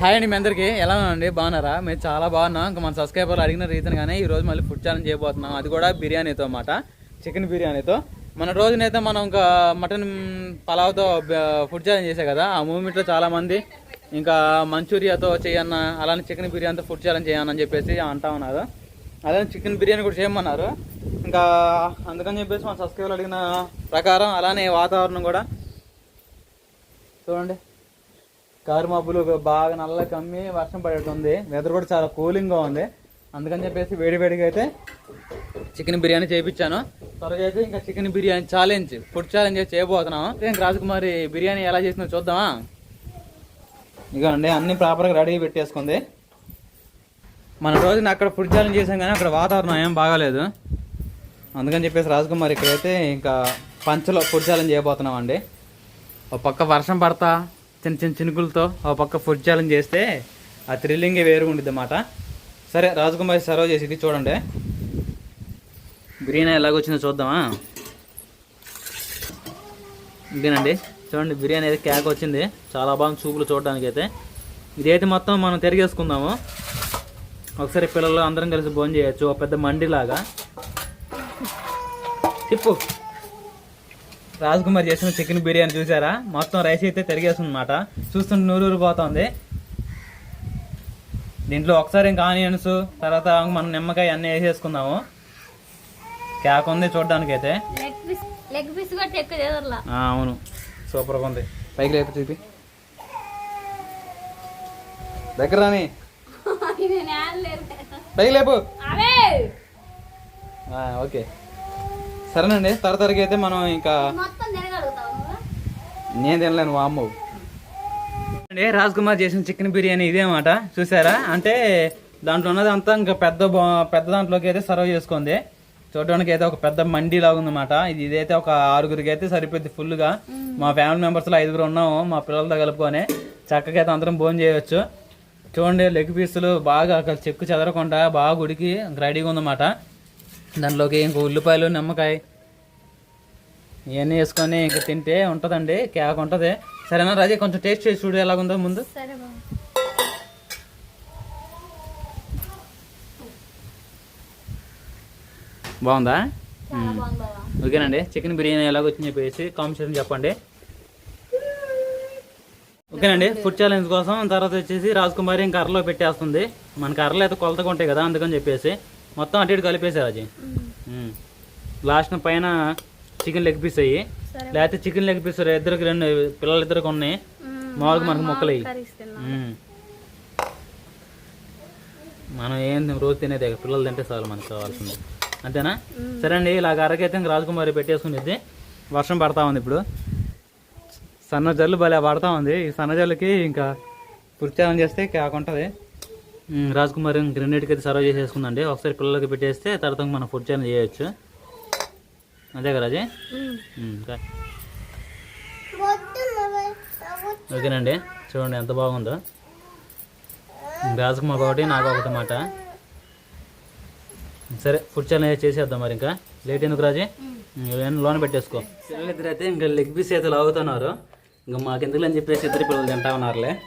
Hi అండి మీ అందరికీ. ఎలా ఉందండి బాగున్నారా? మేము చాలా బాగున్నాం. ఇంకా మన సబ్స్క్రైబర్లు అడిగిన రీజన్ కానీ ఈ రోజు మళ్ళీ ఫుడ్ ఛాలెంజ్ చేయబోతున్నాం. అది కూడా బిర్యానీతో అన్నమాట. చికెన్ బిర్యానీతో. మన రోజునైతే మనం ఇంకా మటన్ పలావ్తో ఫుడ్ ఛాలెంజ్ చేసే కదా. ఆ మూమెంట్లో చాలామంది ఇంకా మంచూరియాతో చేయన్న అలానే చికెన్ బిర్యానీతో ఫుడ్ ఛాలెంజ్ చేయమని చెప్పేసి అంటా ఉన్నారు. అలానే చికెన్ బిర్యానీ కూడా చేయమన్నారు. ఇంకా అందుకని చెప్పేసి మన సబ్స్క్రైబర్లు అడిగిన ప్రకారం అలానే వాతావరణం కూడా చూడండి. కారు మబ్బులు బాగా నల్ల కమ్మి వర్షం పడేటుంది వెదర్ కూడా చాలా కూలింగ్గా ఉంది. అందుకని చెప్పేసి వేడి వేడిగా అయితే చికెన్ బిర్యానీ చేయించాను త్వరగా అయితే ఇంకా chicken biryani challenge food challenge చేయబోతున్నాము. ఇంకా రాజకుమారి బిర్యానీ ఎలా చేసినా చూద్దామా? ఇగోండి అన్ని ప్రాపర్గా రెడీ పెట్టేసుకుంది. మన రోజున అక్కడ ఫుడ్ ఛాలెంజ్ చేసాం కానీ అక్కడ వాతావరణం ఏం బాగాలేదు. అందుకని చెప్పేసి రాజకుమారి ఇక్కడైతే ఇంకా పంచలో ఫుడ్ ఛాలెంజ్ చేయబోతున్నాం అండి ఒక పక్క వర్షం పడతా. చిన్న చిన్న చినుకులతో ఆ పక్క ఫుడ్ ఛాలెంజ్ చేస్తే ఆ థ్రిల్లింగే వేరు ఉండిద్ది అన్నమాట. సరే రాజకుమారి సర్వ్ చేసి ఇది చూడండి. బిర్యానీ ఎలాగొచ్చిందో చూద్దామా? ఇదేనండి. చూడండి బిర్యానీ అయితే కేక్ వచ్చింది చాలా బాగుంది చూపులు చూడడానికి అయితే ఇదైతే మొత్తం మనం తిరిగేసుకుందాము. ఒకసారి పిల్లలు అందరం కలిసి భోజనం చేయొచ్చు ఒక పెద్ద మండిలాగా. తిప్పు. రాజ్కుమార్ చేసిన చికెన్ బిర్యానీ చూసారా? మొత్తం రైస్ అయితే తిరిగేస్తుంది అనమాట చూస్తుంటే నూరూరు పోతుంది. దీంట్లో ఒకసారి ఇంకా ఆనియన్స్ తర్వాత మనం నిమ్మకాయ అన్నీ వేసేసుకుందాము. కేక్ ఉంది చూడడానికి అయితే లెగ్ పీస్ లెగ్ పీస్ కూడా ఎక్కువ చేదర్లా ఆ, అవును. సూపర్గా ఉంది. పైకి లేపు చూపి. దగ్గర రాని. పైకి లేపు. అవే ఆ, ఓకే. సరేనండి తర తరగా అయితే మనం ఇంకా? నేను తినలేను వామ్మ. అండి రాజ్ కుమార్ చేసిన చికెన్ బిర్యానీ ఇదే మాట చూసారా? అంటే దాంట్లో ఉన్నది అంతా ఇంకా పెద్ద బా- పెద్ద దాంట్లోకి అయితే సర్వ్ చేసుకుంది. చూడడానికి అయితే ఒక పెద్ద మండి లాగా ఉందన్నమాట. ఇది ఇదైతే ఒక ఆరుగురికి అయితే సరిపోద్ది ఫుల్గా మా ఫ్యామిలీ మెంబర్స్లో ఐదుగురు ఉన్నాము మా పిల్లలతో కలుపుకొని చక్కగా అయితే అందరం భోజనం చేయొచ్చు. చూడండి లెగ్ పీసులు బాగా అక్కడ చెక్కు చెదరకుండా బాగా ఉడికి రెడీగా ఉందన్నమాట. దాంట్లోకి ఇంకో ఉల్లిపాయలు నిమ్మకాయ ఇవన్నీ వేసుకొని ఇంకా తింటే ఉంటుందండి కేక్ ఉంటుంది. సరేనా రాజే కొంచెం టేస్ట్ చేసి చూడు ఎలాగుందో ముందు. బాగుందా? ఓకేనండి చికెన్ బిర్యానీ ఎలాగొచ్చింది చెప్పేసి కాంపిటీషన్ చెప్పండి. ఓకేనండి ఫుడ్ ఛాలెంజ్ కోసం తర్వాత వచ్చేసి రాజకుమారి ఇంకా అరలో పెట్టేస్తుంది. మనకి అరలో అయితే కొలతగా ఉంటాయి కదా అందుకని చెప్పేసి. మొత్తం అటు ఇటు కలిపేసారు అది లాస్ట్ పైన చికెన్ లెగ్ పీస్ అయ్యి. లేకపోతే చికెన్ లెగ్ పీస్ ఇద్దరికి రెండు పిల్లలు ఇద్దరికి ఉన్నాయి మామూలుగా మనకు మొక్కలు అయ్యి. మనం ఏం రోజు తినేది పిల్లలు తింటే చాలు మనకు కావాల్సింది. అంతేనా? సరే అండి ఇలాగ అరకైతే ఇంక రాజకుమారి పెట్టేసుకునేది. వర్షం పడతా ఉంది ఇప్పుడు. సన్న జల్లు భలే పడతా ఉంది. ఈ సన్న జల్లుకి ఇంకా పుర్చాలం చేస్తే కాకుంటుంది. రాజకుమారి ఇంక రెండింటికి అయితే సర్వ్ చేసేసుకుందండి. ఒకసారి పిల్లలకి పెట్టేస్తే తర్వాత మనం ఫుడ్ ఛాలెంజ్ చేయొచ్చు. అంతే కదా రాజీ? కా- ఓకేనండి. చూడండి ఎంత బాగుందో. రాజకుమార్ ఒకటి నాకు ఒకటి మాట సరే ఫుడ్ ఛాలెంజ్ చేసేద్దాం మరి ఇంకా. లేట్ ఎందుకు రాజీ? ఇవన్నీ లోన్ పెట్టేసుకో. పిల్లలు ఇద్దరు అయితే ఇంకా లెగ్ పీస్ అయితే లాగుతున్నారు. ఇంకా మాకెందుకు అని చెప్పేసి ఇద్దరు పిల్లలు తింటా ఉన్నారులే.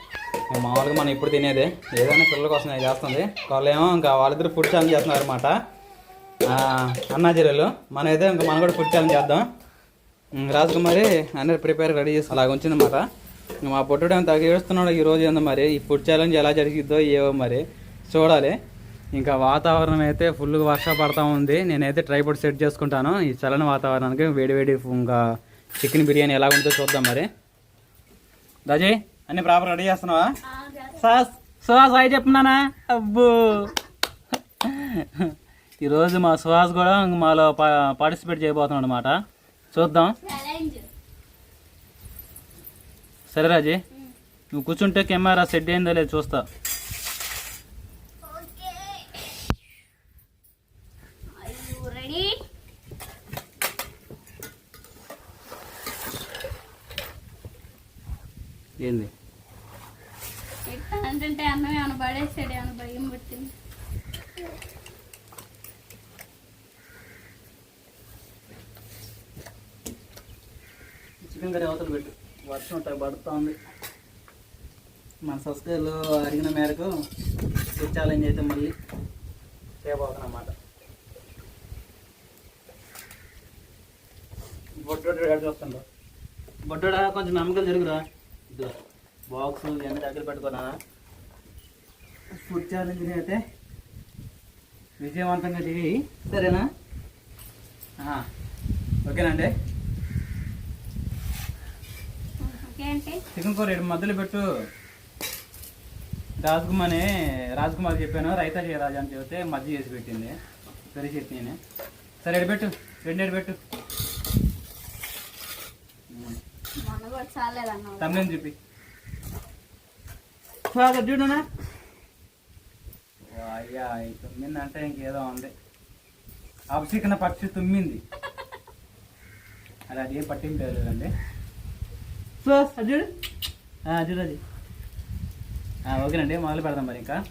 మామూలుగా మనం ఇప్పుడు తినేదే. ఏదైనా పిల్లల కోసం చేస్తుంది. వాళ్ళేమో ఇంకా వాళ్ళిద్దరు ఫుడ్ ఛాలెంజ్ చేస్తున్నారు అనమాట అన్నాజీరలు మనం అయితే ఇంకా మనం కూడా ఫుడ్ ఛాలెంజ్ చేద్దాం. రాజకుమారి అన్నీ ప్రిపేర్ రెడీ చేసి అలాగ ఉంచిందన్నమాట. మా పొట్టుడు అంత ఏడుస్తున్నాడు ఈ రోజు ఏందో మరి. ఈ ఫుడ్ ఛాలెంజ్ ఎలా జరిగిద్దో ఏవో మరి. చూడాలి. ఇంకా వాతావరణం అయితే ఫుల్గా వర్షం పడతా ఉంది. నేనైతే ట్రైపోర్ట్ సెట్ చేసుకుంటాను. ఈ చల్లని వాతావరణానికి వేడి వేడి ఇంకా చికెన్ బిర్యానీ ఎలా ఉంటుందో చూద్దాం మరి. రాజీ? అన్ని ప్రాపర్ రెడీ చేస్తున్నావా? సాస్ సుహాస్ అయి చెప్తున్నానా అబ్బో. ఈరోజు మా సుహాస్ కూడా మాలో పార్టిసిపేట్ చేయబోతున్నాడు అనమాట చూద్దాం. సరే రాజీ. నువ్వు కూర్చుంటే కెమెరా సెట్ అయిందో లేదు చూస్తా ఓకే రెడీ ఏంది? అంటే అన్నం ఏమైనా పడేసాడు ఏమైనా భయం పుట్టింది. చికెన్ కర్రీ అవతల పెట్టు. వర్షం ఉంటాయి పడుతూ ఉంది మన సబ్స్క్రైబర్లు అడిగిన మేరకు ఫుడ్ ఛాలెంజ్ అయితే మళ్ళీ చేయబోతున్నాం అన్నమాట బొడ్డోడు ఎక్కడ చూస్తుండో బొడ్డోడా కొంచెం నమ్మకం జరుగురా. ఇదో బాక్స్ ఇవన్నీ దగ్గర పెట్టుకున్నా ఫుడ్ ఛాలెంజ్ అయితే. విజయవంతంగా చేయి సరేనా. ఓకేనండి. చికెన్ కూర ఏడు మధ్యలో పెట్టు. రాజకుమారి రాజకుమార్ చెప్పాను రైతా చేయ రాజు అని చెబితే మధ్య చేసి పెట్టింది. కర్రీ చట్నీని. సరే ఎడు పెట్టు. రెండు ఎడు తమిళం చూపి? చూడనా? అయ్యా ఈ తుమ్మింది అంటే ఇంకేదో ఉంది. అపసికన పక్షి తుమ్మింది. అది అది ఏం పట్టింపు లేదండి. సో చూడు. ఆ, చూడు అది. ఓకేనండి మొదలు పెడదాం మరి ఇంకా.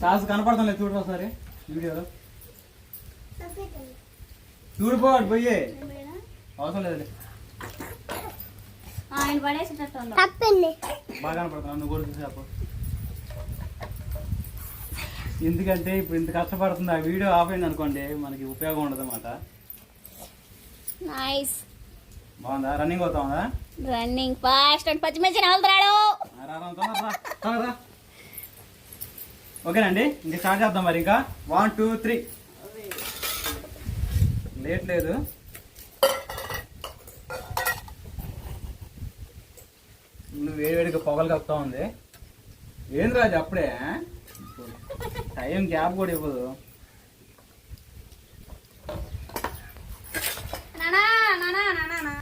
సాస్ కనపడతాం లేదు చూడు ఒకసారి. వీడియోలో. చూడిపోవాడు పోయే. అవసరం లేదు ఆయన పడేసేటట్టు ఉండవు బాగా కనపడుతున్నావు నువ్వు కూడా చూసాపు ఎందుకంటే ఇప్పుడు ఇంత కష్టపడుతుంది ఆ వీడియో ఆఫ్ అయింది అనుకోండి మనకి ఉపయోగం ఉండదు అన్నమాట నైస్ బాగుందా? రన్నింగ్ అవుతామా రన్నింగ్ ఫాస్ట్ అండ్ పచ్చిమిర్చి ఓకేనండి ఇంకా స్టార్ట్ చేద్దాం మరి ఇంకా. వన్ టూ త్రీ లేట్ లేదు. వేడివేడిగా పొగలు కప్పుతా ఉంది. ఏంది రాజు అప్పుడే? టైం గ్యాప్ కూడా ఇవ్వదు. నానా నానా నానా నా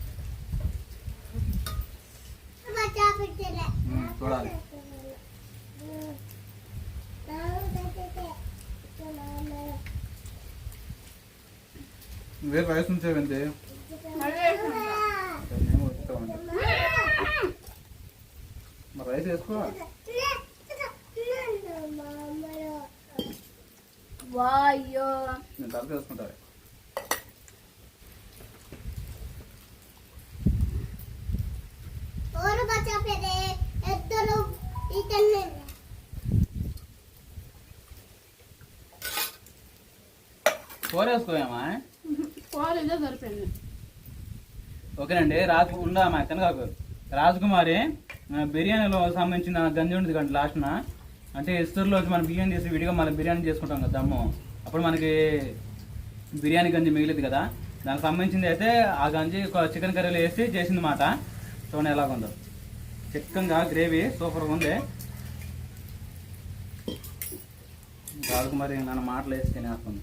ఉమ్, చూడాలి. నువ్వే రైస్ ఉంచేవండి మేము వస్తామండి మరి రైస్ వేసుకో వాయ్యో. నేను తర్వాత వేసుకుంటాను కూర వేసుకోయామా సరిపోయింది. ఓకేనండి రాజు ఉందా మా తినగాకు. రాజకుమారి ఆ, బిర్యానీలో సంబంధించిన గంజి ఉంటుంది కానీ లాస్ట్న అంటే ఇస్తూరులో వచ్చి మనం బిర్యానీ చేసి విడిగా మనం బిర్యానీ చేసుకుంటాం కదా దమ్ము. అప్పుడు మనకి బిర్యానీ గంజి మిగిలింది కదా. దానికి సంబంధించింది అయితే ఆ గంజి చికెన్ కర్రీలో వేసి చేసింది మాట చూడండి ఎలాగుందో చిక్కన్గా గ్రేవీ సూపర్గా ఉంది. రాజకుమారి నన్ను మాటలు వేసి తినేస్తుంది.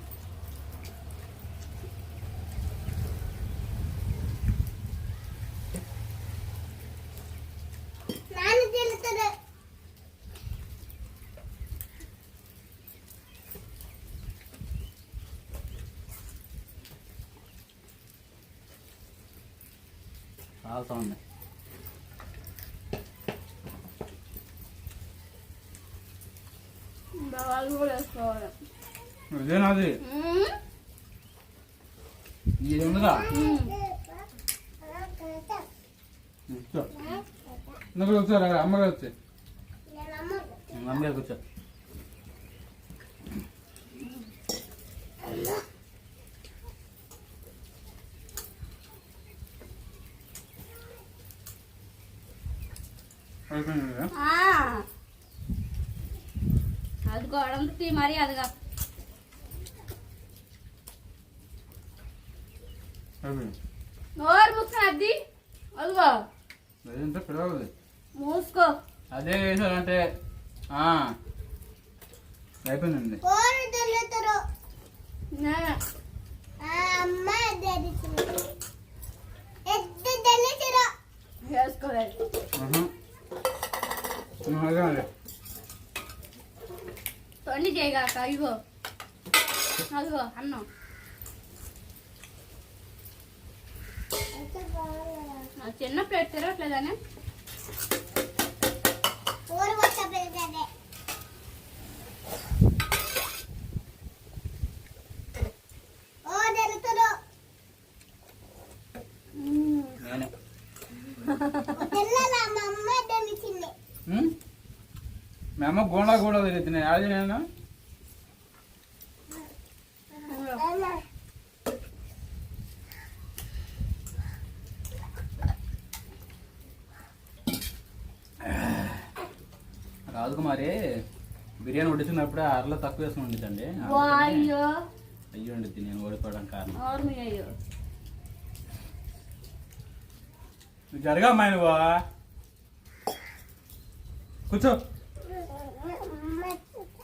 చాలా సౌండ్ వాళ్ళు కూడా వేసుకోవాలి. ఇదేనాది ఇది కూర్చో నువ్వు కూర్చోరా అమ్మగారు వచ్చి. అమ్మగారు కూర్చో అది గోడంతి మరి అదిగా నోరు ముక్కున అది అదిగో. అదేంటే పిలవదు. మూసుకో. అదే వేసారంటే. అయిపోయిందండి. వేసుకోలేదు. తొండి చేయగాక ఇగో. అదిగో అన్నం. ఆ చిన్న ప్లేట్ తిరగట్లేదని నేనే ఉమ్? మీ అమ్మ గోండా కూడా తిరుగుతున్నాయి. అది నేను రాజకుమారి బిర్యానీ వడ్డించినప్పుడు అరలో తక్కువ వేసుకుని ఉండిద్దండి వాయ్యో. అయ్యి ఉండిద్ది నేను ఓడిపోవడం కారణం. నోరు అయ్యో. నువ్వు జరగా అమ్మాయి నువ్వు కూర్చో మొక్కలు ఒక్కటి గల్ల మొక్కలు అయిపోదాం అయ్యే ఓకే చాలు ఎవరు వేసారు సువాస చెప్పు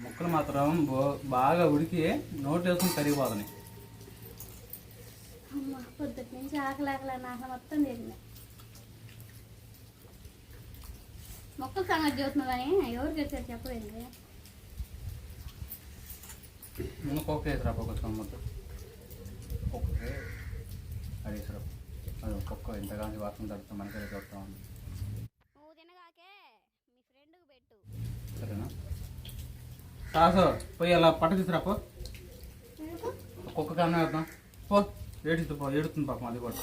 ముక్కలు మాత్రం బో- బాగా ఉడికి నోటు వేసుకుని కరిగిపోతున్నాయి. అమ్మ పొద్దుటి నుంచి ఆకలి ఆకలి నాకు మొత్తం తిరిగింది మొక్కల సంగతి చూస్తున్నావని ఎవరికి వచ్చారు చెప్పలేదు ముందు కుక్క వేసిరా అడిగేసిరా అది కుక్క ఇంతగాని వాసన తడుతా మనకి చూస్తా ఉంది. నువ్వు తినగాకే మీ ఫ్రెండ్కి పెట్టు. సరేనా? సాసు పోయి అలా పట్ట తీసురా పో. కుక్క కన్నా వేద్దాం పో ఏడుస్తూ పో ఏడుతుంది పాపం అది కూడా.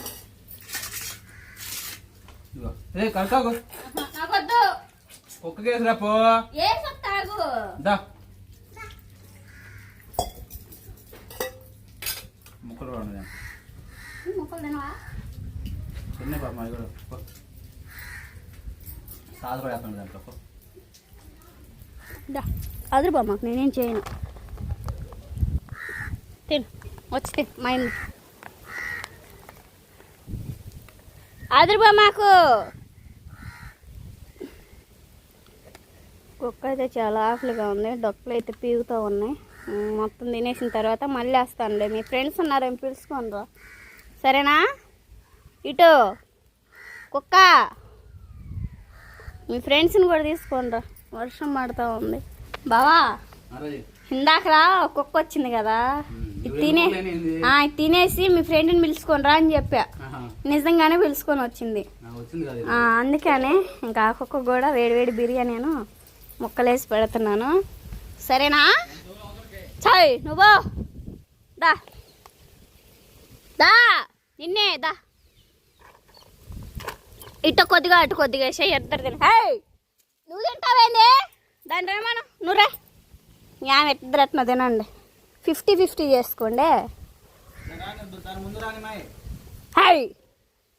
ఇదిగో. ఏ కలకాకు కుక్కకి వేసిరా పో. దా. ముక్కలు కూడా చిన్న పాపం అది కూడా వేస్తాను దాంట్లో పో. దా. అదురు మాకు నేనేం చేయను. తిను వచ్చి తిను మా ఇంటి అదురు మాకు కుక్క అయితే చాలా ఆకలిగా ఉంది డొక్కలు అయితే పీగుతూ ఉన్నాయి. మొత్తం తినేసిన తర్వాత మళ్ళీ వేస్తానులే. మీ ఫ్రెండ్స్ ఉన్నారేం పిలుచుకోండి రా. సరేనా? ఇటు కుక్క. మీ ఫ్రెండ్స్ని కూడా తీసుకోండి రా. వర్షం పడుతూ ఉంది. బావా ఇందాకరా ఒక కుక్క వచ్చింది కదా. తినే తినేసి మీ ఫ్రెండ్ని పిలుచుకొని రా అని చెప్పా. నిజంగానే పిలుచుకొని వచ్చింది. అందుకనే ఇంకా ఆ కుక్క కూడా వేడివేడి బిర్యానీ నేను ముక్కలేసి పెడుతున్నాను. సరేనా? చాయ్ నువ్వు దా. దా నిన్నే దా. ఇటు కొద్దిగా అటు కొద్దిగా వేసే హే! నువ్వు తింటావేంది? దాని రేమను నువ్వు రే. యామె ఇద్దరు ఎట్లా తినండి. ఫిఫ్టీ ఫిఫ్టీ చేసుకోండి. హై.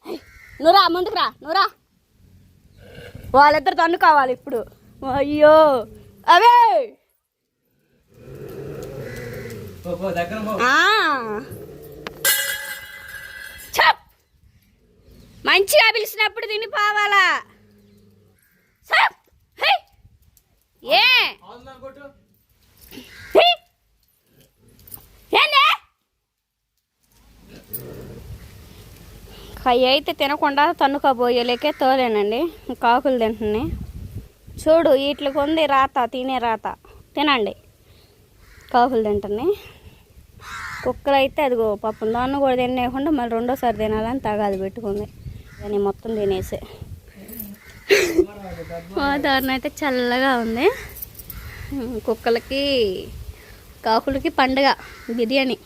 హై, నువ్వురా ముందుకు రా. నువ్వురా వాళ్ళిద్దరు తన్ను కావాలి ఇప్పుడు. అయ్యో. అవే. మంచిగా పిలిచినప్పుడు తిని పోవాలా. చెప్. హై. ఏ? అవి అయితే తినకుండా తన్నుకోబోయేలేకే తోలేనండి. కాకులు తింటున్నాయి. చూడు వీటికి ఉంది రాత తినే రాత. తినండి. కాకులు తింటున్నాయి. కుక్కలు అయితే అదిగో పాపం దాన్ని కూడా తినేయకుండా మళ్ళీ రెండోసారి తినాలని తగాది పెట్టుకుంది. కానీ మొత్తం తినేసే. వాతావరణం అయితే చల్లగా ఉంది. కుక్కలకి కాకులకి పండగ బిర్యానీ.